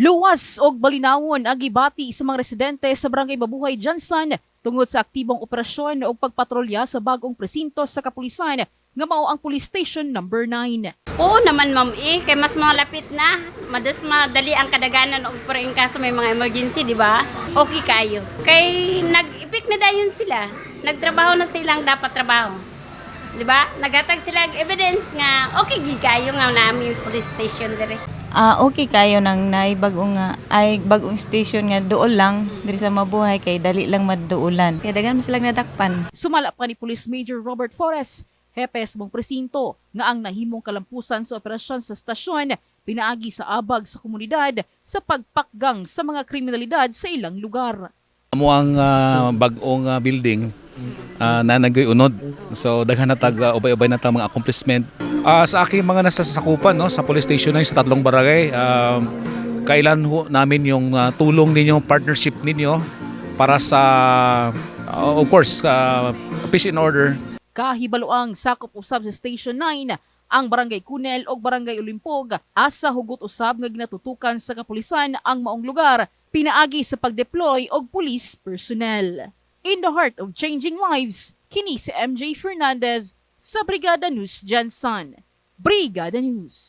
Luwas og balinawon ang gibati sa mga residente sa Barangay Mabuhay Jansan tungod sa aktibong operasyon o pagpatrolya sa bagong presinto sa kapulisan nga mao ang police station number 9. Oo naman ma'am eh, kay mas malapit na. Madas madali ang kadaganan og pero in kaso may mga emergency, di ba? Okay kayo. Kay nag-ipik na dayon sila. Nagtrabaho na silang dapat trabaho. Di ba? Nagatag sila og evidence nga okay gi kayo nga namin police station dire. Ah, okay kayo nang nay bagong nga ay bagong station nga dool lang diri sa mabuhay kay dali lang maduulan. Kaya dagan mo silang nadakpan. Sumala pa ni Police Major Robert Forres, hepes mong presinto nga ang nahimong kalampusan sa operasyon sa stasyon pinaagi sa abag sa komunidad sa pagpakgang sa mga kriminalidad sa ilang lugar. Amo ang ah, bag-ong ah, building ah, na nagayunod. So daghan na tag ah, ubay-ubay na tag mga accomplishment. Ah, sa aking mga nasasakupan no sa police station na sa tatlong barangay, um, kailan ho namin yung ah, tulong ninyo, partnership ninyo para sa ah, of course ah, peace in order Kahibaloang sakop usab sa Station 9 ang Barangay Kunel o Barangay Olimpog asa hugot usab nga ginatutukan sa kapulisan ang maong lugar pinaagi sa pagdeploy og police personnel. In the heart of changing lives, kini si MJ Fernandez sa Brigada News Jansan. Brigada News.